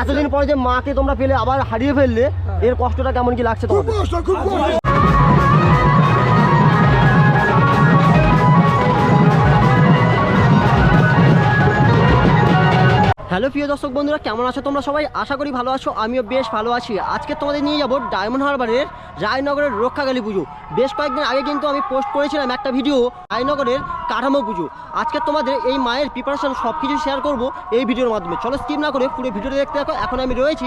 এতদিন পরে যে মাকে তোমরা পেলে আবার হারিয়ে ফেললে এর কষ্টটা কেমন কি লাগছে তোমাদের? হ্যালো প্রিয় দর্শক বন্ধুরা, কেমন আছো তোমরা সবাই? আশা করি ভালো আছো, আমিও বেশ ভালো আছি। আজকে তোমাদের নিয়ে যাব ডায়মন্ড হারবারের রায়নগরের রক্ষাকালী পুজো। বেশ কয়েকদিন আগে কিন্তু আমি পোস্ট করেছিলাম একটা ভিডিও রায়নগরের কাঠামো পুজো। আজকে তোমাদের এই মায়ের প্রিপারেশন সব কিছু শেয়ার করব এই ভিডিওর মাধ্যমে। চলো স্কিপ না করে পুরো ভিডিওটা দেখতে থাকো। এখন আমি রয়েছি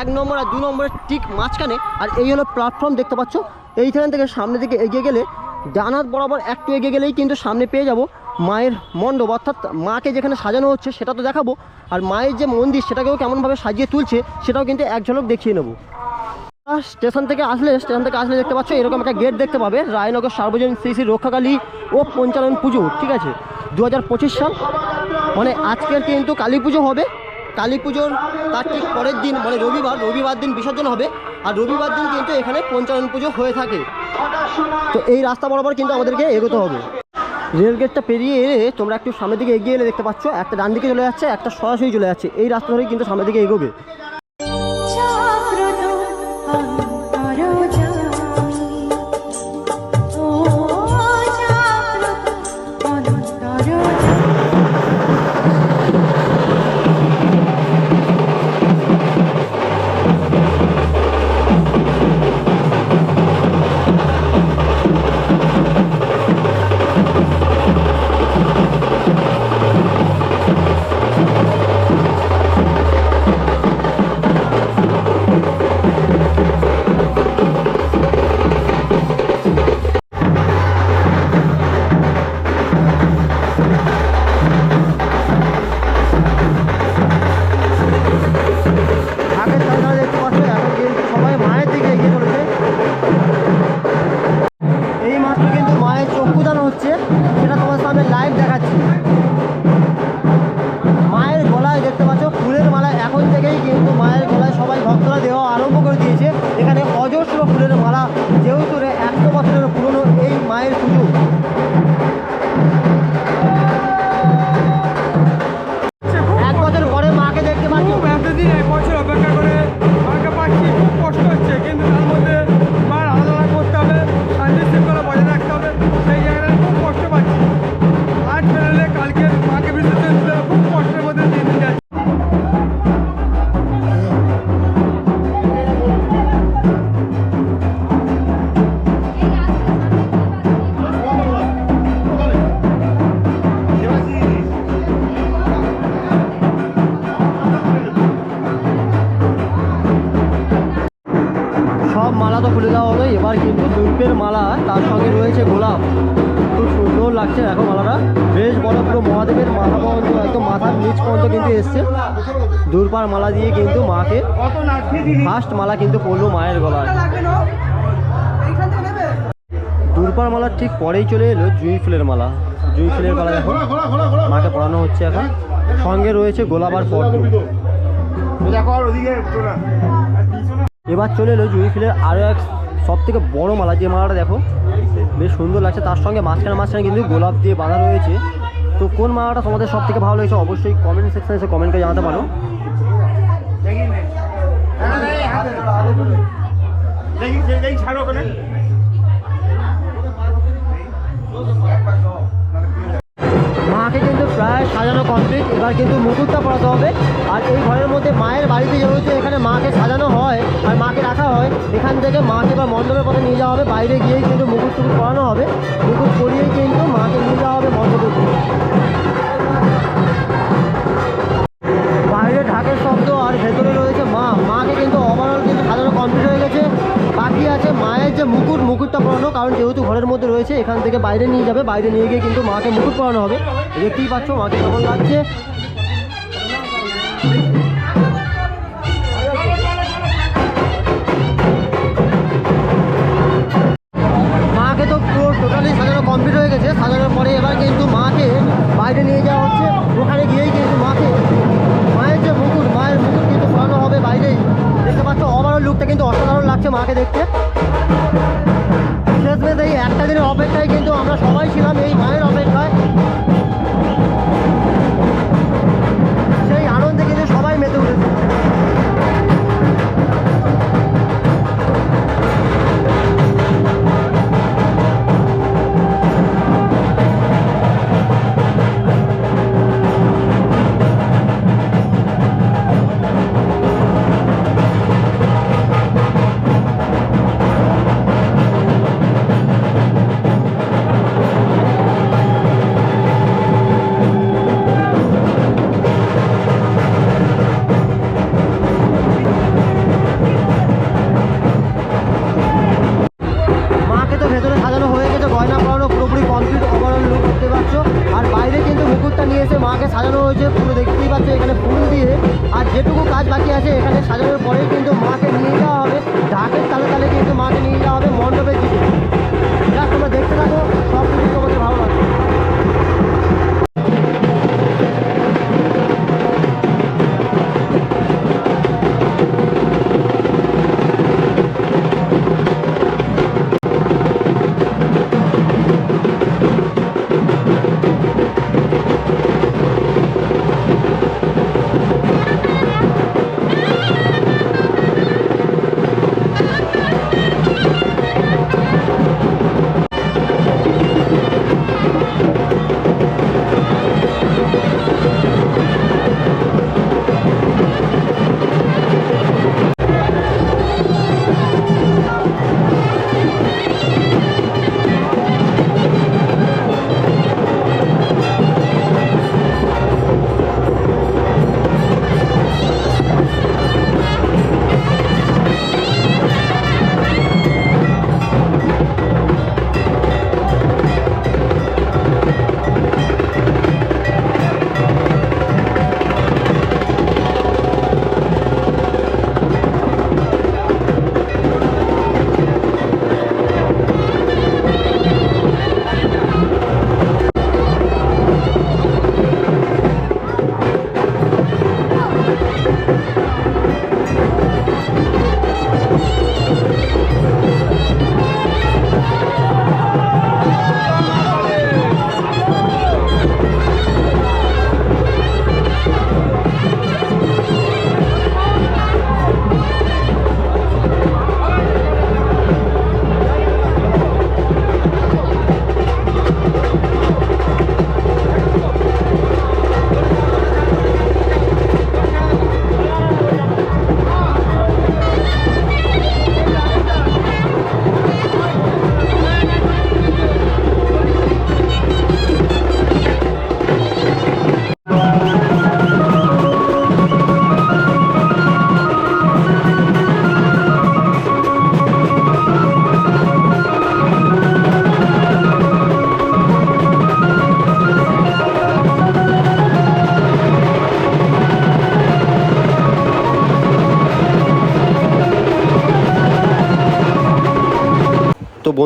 এক নম্বর আর দু নম্বরের ঠিক মাঝখানে। আর এই হলো প্ল্যাটফর্ম দেখতে পাচ্ছ? এইখান থেকে সামনের দিকে এগিয়ে গেলে ডানাত বরাবর একটু এগিয়ে গেলেই কিন্তু সামনে পেয়ে যাব মায়ের মণ্ডপ, অর্থাৎ মাকে যেখানে সাজানো হচ্ছে সেটা তো দেখাবো। আর মায়ের যে মন্দির, সেটাকেও কেমনভাবে সাজিয়ে তুলছে, সেটাও কিন্তু এক ঝলক দেখিয়ে নেব। স্টেশন থেকে আসলে, স্টেশন থেকে আসলে দেখতে পাচ্ছ, এরকম একটা গেট দেখতে পাবে, রায়নগর সার্বজনীন শ্রী শ্রী রক্ষাকালী ও পঞ্চানন পুজো, ঠিক আছে? দু হাজার পঁচিশ সাল। মানে আজকের কিন্তু কালী পুজো হবে। কালী পুজোর তার ঠিক পরের দিন মানে রবিবার রবিবার দিন বিসর্জন হবে। আর রবিবার দিন কিন্তু এখানে পঞ্চানন পুজো হয়ে থাকে। তো এই রাস্তা বরাবর কিন্তু আমাদেরকে এগোতে হবে। রেল গেটটা পেরিয়ে এলে তোমরা একটু সামনের দিকে এগিয়ে এলে দেখতে পাচ্ছ, একটা ডান দিকে চলে যাচ্ছে, একটা সরাসরি চলে যাচ্ছে। এই রাস্তা ধরেই কিন্তু সামনের দিকে এগোবে। নিচ পর্যন্ত কিন্তু এসছে। দুর্পার মালা দিয়ে কিন্তু মাকে ফার্স্ট মালা কিন্তু পড়ল মায়ের গলায়। দুর্পার মালার ঠিক পরেই চলে এলো জুঁই ফুলের মালা। জুঁই ফুলের মালা দেখো, মাকে পড়ানো হচ্ছে এখন। সঙ্গে রয়েছে গোলাপ আর পদ্ম। এবার চলে এলো জুঁই ফুলের আরও এক সব থেকে বড় মালা, যে মালাটা দেখো, বেশ সুন্দর লাগছে। তার সঙ্গে মাঝখানে মাঝখানে কিন্তু গোলাপ দিয়ে বাঁধা রয়েছে। তো কোন মালাটা তোমাদের সব থেকে ভালো লেগেছে অবশ্যই কমেন্ট সেকশন এসে কমেন্ট জানাতে পারো। ছাড়ো সাজানো কমপ্লিট এবার কিন্তু মুকুটটা পড়াতে হবে। আর এই ঘরের মধ্যে মায়ের বাড়িতে যেহেতু এখানে মাকে সাজানো হয় আর মাকে রাখা হয়। এখান থেকে মাকে বা মণ্ডপের পথে নিয়ে যাওয়া হবে। বাইরে গিয়েই কিন্তু মুকুট টুকুট পড়ানো হবে। মুকুট পরিয়েই কিন্তু মাকে নিয়ে যাওয়া হবে মণ্ডপে বাকি আছে, মায়ের যে মুকুট, মুকুটটা পরানো, কারণ যেহেতু ঘরের মধ্যে রয়েছে, এখান থেকে বাইরে নিয়ে যাবে। বাইরে নিয়ে গিয়ে কিন্তু মাকে মুকুট পরানো হবে। দেখতেই পাচ্ছ, মাকে কেমন লাগছে। মাকে তো পুরো টোটালি সাজানো কমপ্লিট হয়ে গেছে। সাজানোর পরে এবার কিন্তু মাকে বাইরে নিয়ে যাওয়া হচ্ছে ওখানে গিয়েই কিন্তু মাকে মায়ের যে মুকুট মায়ের মুকুট কিন্তু কিন্তু অসাধারণ লাগছে মাকে দেখতে। শেষমেশ এই একটা দিনের অপেক্ষায় কিন্তু আমরা সবাই ছিলাম এই মায়ের অপেক্ষায়।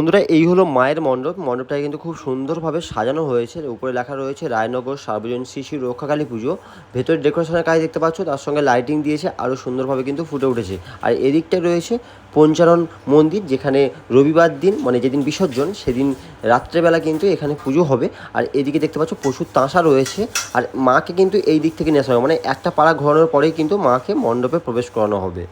বন্ধুরা, এই হলো মায়ের মণ্ডপ। মণ্ডপটা কিন্তু খুব সুন্দরভাবে সাজানো হয়েছে। উপরে লেখা রয়েছে, রায়নগর সার্বজনীন শিশু রক্ষাকালী পুজো। ভেতরে ডেকোরেশনের কাজ দেখতে পাচ্ছ, তার সঙ্গে লাইটিং দিয়েছে আরও সুন্দরভাবে কিন্তু ফুটে উঠেছে। আর এদিকটায় রয়েছে পঞ্চারণ মন্দির, যেখানে রবিবার দিন মানে যেদিন বিসর্জন, সেদিন রাত্রেবেলা কিন্তু এখানে পুজো হবে। আর এদিকে দেখতে পাচ্ছ, প্রচুর তাঁসা রয়েছে। আর মাকে কিন্তু এই দিক থেকে নিয়ে আসা হবে। মানে একটা পাড়া ঘোরানোর পরেই কিন্তু মাকে মণ্ডপে প্রবেশ করানো হবে।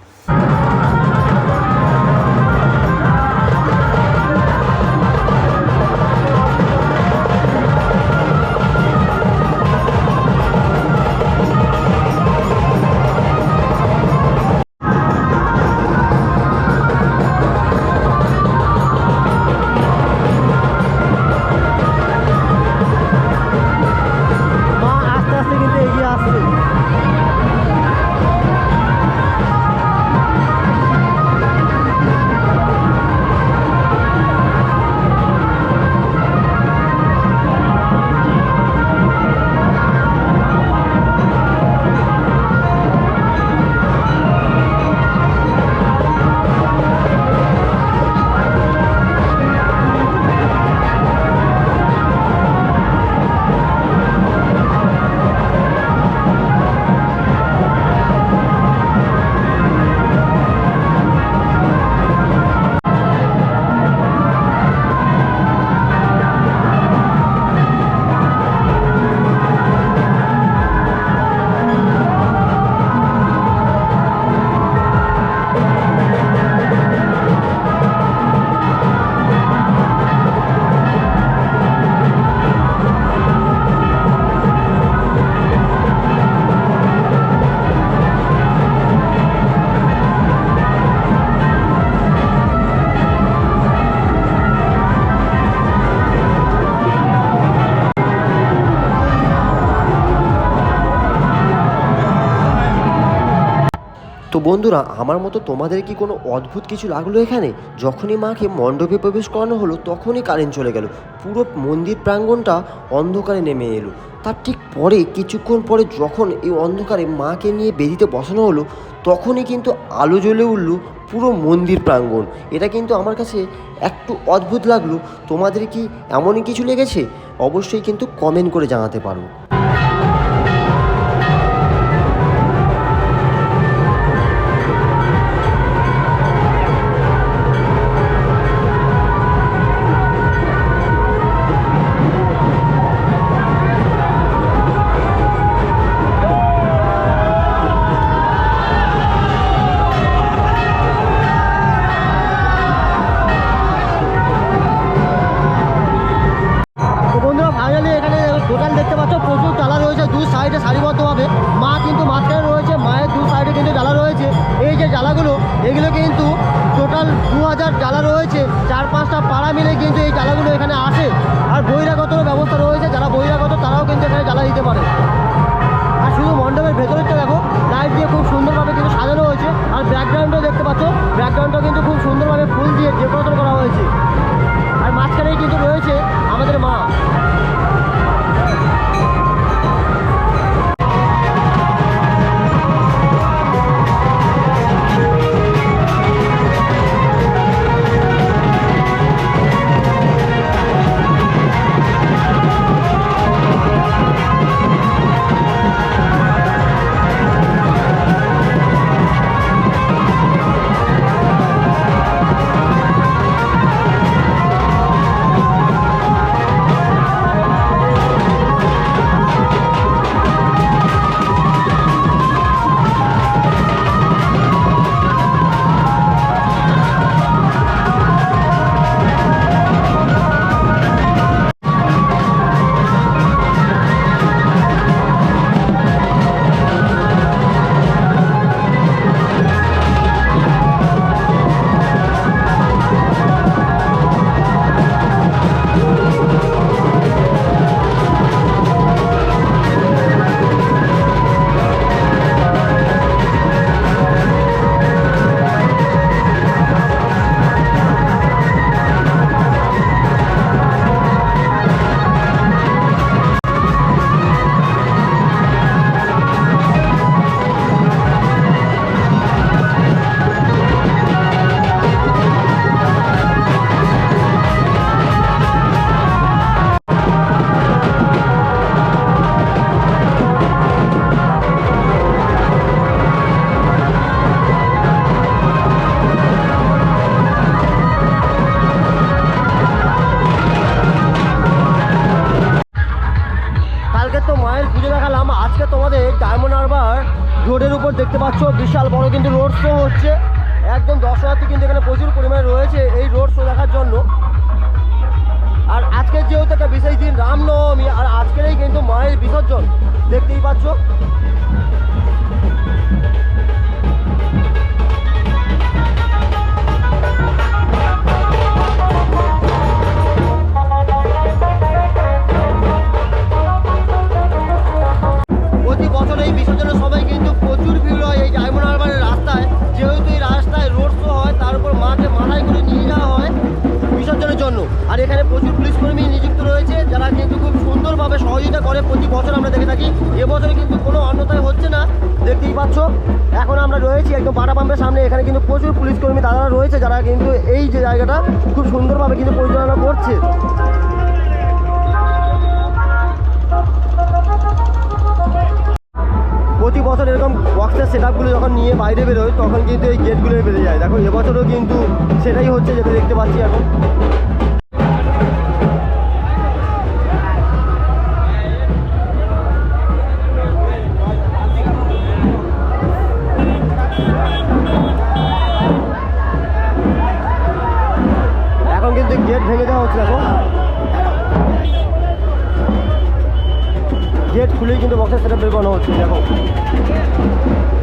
বন্ধুরা, আমার মতো তোমাদের কি কোনো অদ্ভুত কিছু লাগল এখানে? যখনই মাকে মণ্ডপে প্রবেশ করানো হলো, তখনই কারেন্ট চলে গেল। পুরো মন্দির প্রাঙ্গণটা অন্ধকারে নেমে এলো। তার ঠিক পরে, কিছুক্ষণ পরে যখন এই অন্ধকারে মাকে নিয়ে বেদিতে বসানো হলো, তখনই কিন্তু আলো জ্বলে উঠল পুরো মন্দির প্রাঙ্গণ। এটা কিন্তু আমার কাছে একটু অদ্ভুত লাগল। তোমাদের কি এমনই কিছু লেগেছে? অবশ্যই কিন্তু কমেন্ট করে জানাতে পারো। এগুলো কিন্তু টোটাল দু হাজার ডালা রয়েছে। চার পাঁচটা পাড়া মিলে কিন্তু এই ডালাগুলো এখানে আসে। আর বহিরাগতরও ব্যবস্থা রয়েছে। যারা বহিরাগত তারাও কিন্তু এখানে ডালা দিতে পারে। আর শুধু মণ্ডপের ভেতরেরটা দেখো লাইট দিয়ে খুব সুন্দরভাবে কিন্তু সাজানো হয়েছে। আর ব্যাকগ্রাউন্ডও দেখতে পাচ্ছ ব্যাকগ্রাউন্ডটাও কিন্তু খুব সুন্দরভাবে ফুল দিয়ে ডেকোরেশন করা হয়েছে। আর মাঝখানেই কিন্তু রয়েছে আমাদের মা। ডায়মন্ড হারবার রোডের উপর দেখতে পাচ্ছ, বিশাল বড় কিন্তু রোড শো হচ্ছে। একদম দর্শনার্থী কিন্তু এখানে প্রচুর পরিমাণে রয়েছে এই রোড শো দেখার জন্য। আর আজকের যেহেতু একটা বিশেষ দিন, রামনবমী, আর আজকেরই কিন্তু মায়ের বিসর্জন। দেখতেই পাচ্ছ। এই বিসর্জনের সবাই কিন্তু প্রচুর ভিড় হয়। এই ডায়মন্ড রাস্তায়, যেহেতু এই রাস্তায় রোড শো হয়, তার উপর মাকে মাথায় করে নিয়ে যাওয়া হয় বিসর্জনের জন্য। আর এখানে প্রচুর পুলিশ কর্মী নিযুক্ত রয়েছে, যারা কিন্তু খুব সুন্দরভাবে সহযোগিতা করে। প্রতি বছর আমরা দেখে থাকি, এবছরে কিন্তু কোনো অন্যতায় হচ্ছে না। দেখতেই পাচ্ছ, এখন আমরা রয়েছি একদম পাটা পাম্পের সামনে। এখানে কিন্তু প্রচুর পুলিশ কর্মী দাদারা রয়েছে, যারা কিন্তু এই যে জায়গাটা খুব সুন্দরভাবে কিন্তু পরিচালনা করছে। বক্সের সেট আপগুলো যখন নিয়ে বাইরে বেরোয়, তখন কিন্তু এই গেটগুলোই বেড়ে যায়। দেখো, এবছরও কিন্তু সেটাই হচ্ছে যেটা দেখতে পাচ্ছি এখন। খুলেই কিন্তু বক্সের সেটা বের করানো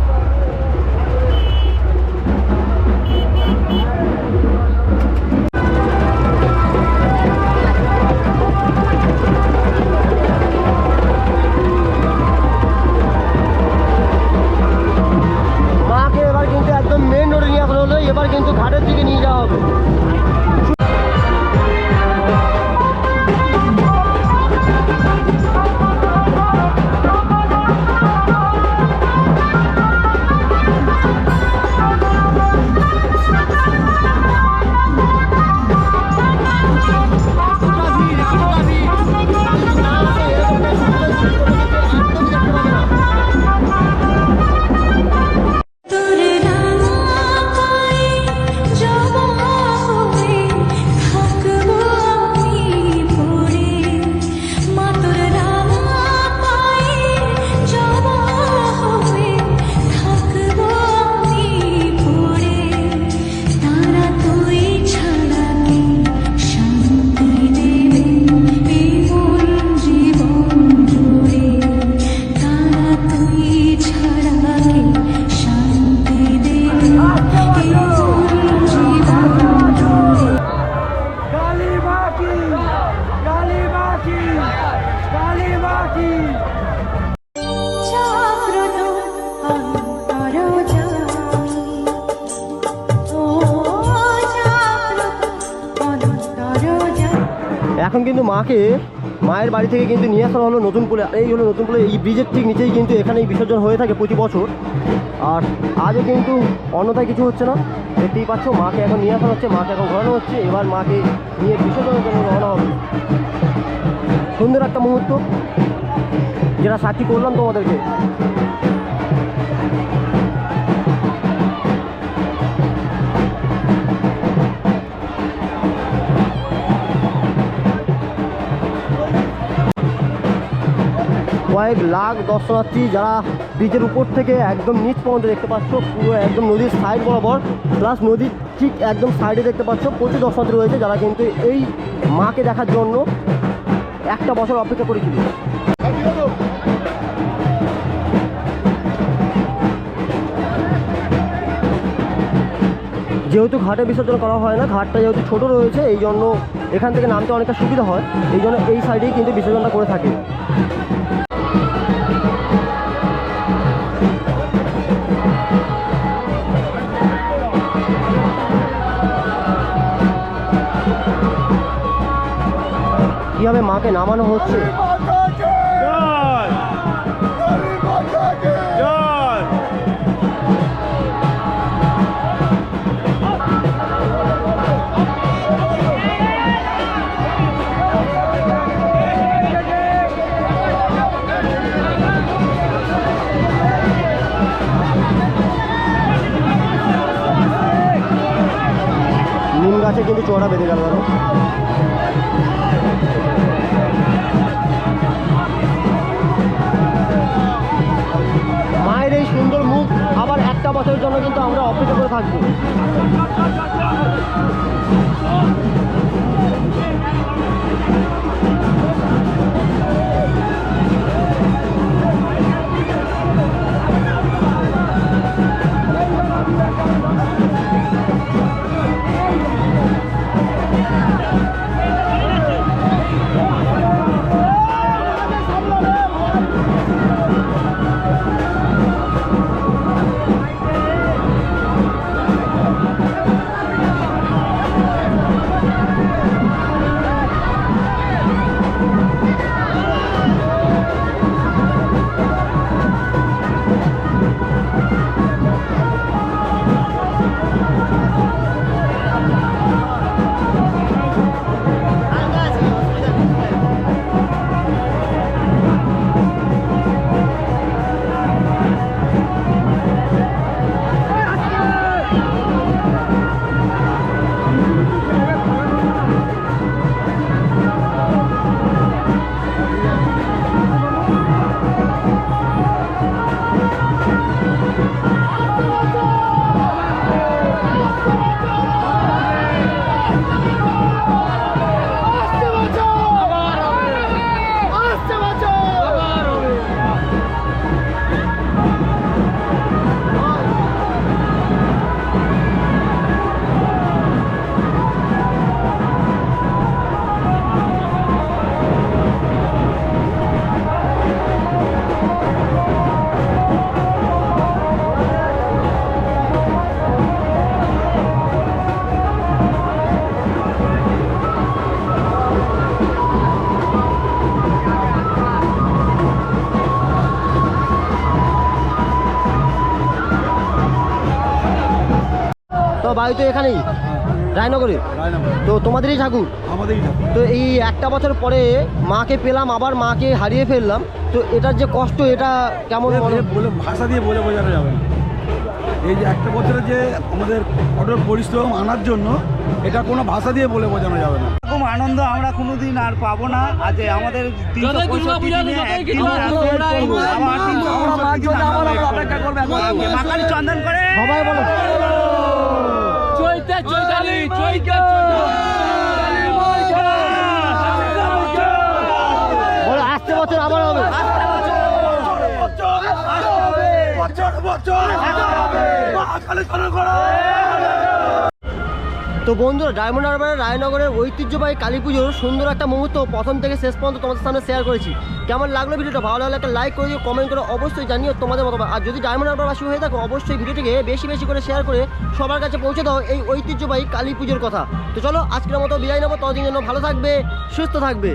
মাকে মায়ের বাড়ি থেকে কিন্তু নিয়ে আসা হলো নতুন পুলে। এই হলো নতুন পুলে, এই ব্রিজের ঠিক নিচেই কিন্তু এখানেই বিসর্জন হয়ে থাকে প্রতি বছর। আর আজও কিন্তু অন্যথায় কিছু হচ্ছে না। দেখতেই পাচ্ছ, মাকে এখন নিয়ে আসা হচ্ছে, মাকে এখন ঘোরানো হচ্ছে। এবার মাকে নিয়ে বিসর্জনের জন্য রওনা হবে। সুন্দর একটা মুহূর্ত। যেটা সাক্ষী করলাম তোমাদেরকে। কয়েক লাখ দর্শনার্থী যারা ব্রিজের উপর থেকে একদম নিচ পর্যন্ত দেখতে পাচ্ছ, পুরো একদম নদীর সাইড বরাবর প্লাস নদীর ঠিক একদম সাইডে দেখতে পাচ্ছ, প্রচুর দর্শনার্থী রয়েছে যারা কিন্তু এই মাকে দেখার জন্য একটা বছর অপেক্ষা করেছিল যেহেতু ঘাটে বিসর্জন করা হয় না, ঘাটটা যেহেতু ছোট রয়েছে, এই জন্য এখান থেকে নামতে অনেকটা সুবিধা হয়, এই জন্য এই সাইডেই কিন্তু বিসর্জনটা করে থাকে। কীভাবে মাকে নামানো হচ্ছে? নিম কিন্তু চড়া বেঁধে গেল অপেক্ষা করে বাড়ি তো এখানেই? রায়নগরে? তো তোমাদেরই ঠাকুর? আমাদেরই তো এই একটা বছর পরে মাকে পেলাম আবার মাকে হারিয়ে ফেললাম। তো এটার যে কষ্ট এটা কেমন বলে? ভাষা দিয়ে বলে বোঝানো যাবে না। এই যে একটা বছরে যে আমাদের কঠোর পরিশ্রম আনার জন্য এটা কোনো ভাষা দিয়ে বলে বোঝানো যাবে না। এরকম আনন্দ আমরা কোনোদিন আর পাবো না। আজ আমাদের চন্দন করে। সবাই বলো। বলো আসছে বছর আবার হবে তো বন্ধুরা, ডায়মন্ড হারবারের রায়নগরের ঐতিহ্যবাহী কালী পুজোর সুন্দর একটা মুহূর্ত প্রথম থেকে শেষ পর্যন্ত তোমাদের সামনে শেয়ার করেছি। কেমন লাগল ভিডিওটা? ভালো লাগলে একটা লাইক করে দিও কমেন্ট করে অবশ্যই জানিও তোমাদের মতো আর যদি ডায়মন্ড হারবারবাসী হয়ে থাকো, অবশ্যই ভিডিওটিকে বেশি বেশি করে শেয়ার করে সবার কাছে পৌঁছে দাও এই ঐতিহ্যবাহী কালী পুজোর কথা। তো চলো, আজকের মতো বিদায় নেব ততদিন জন্য ভালো থাকবে, সুস্থ থাকবে।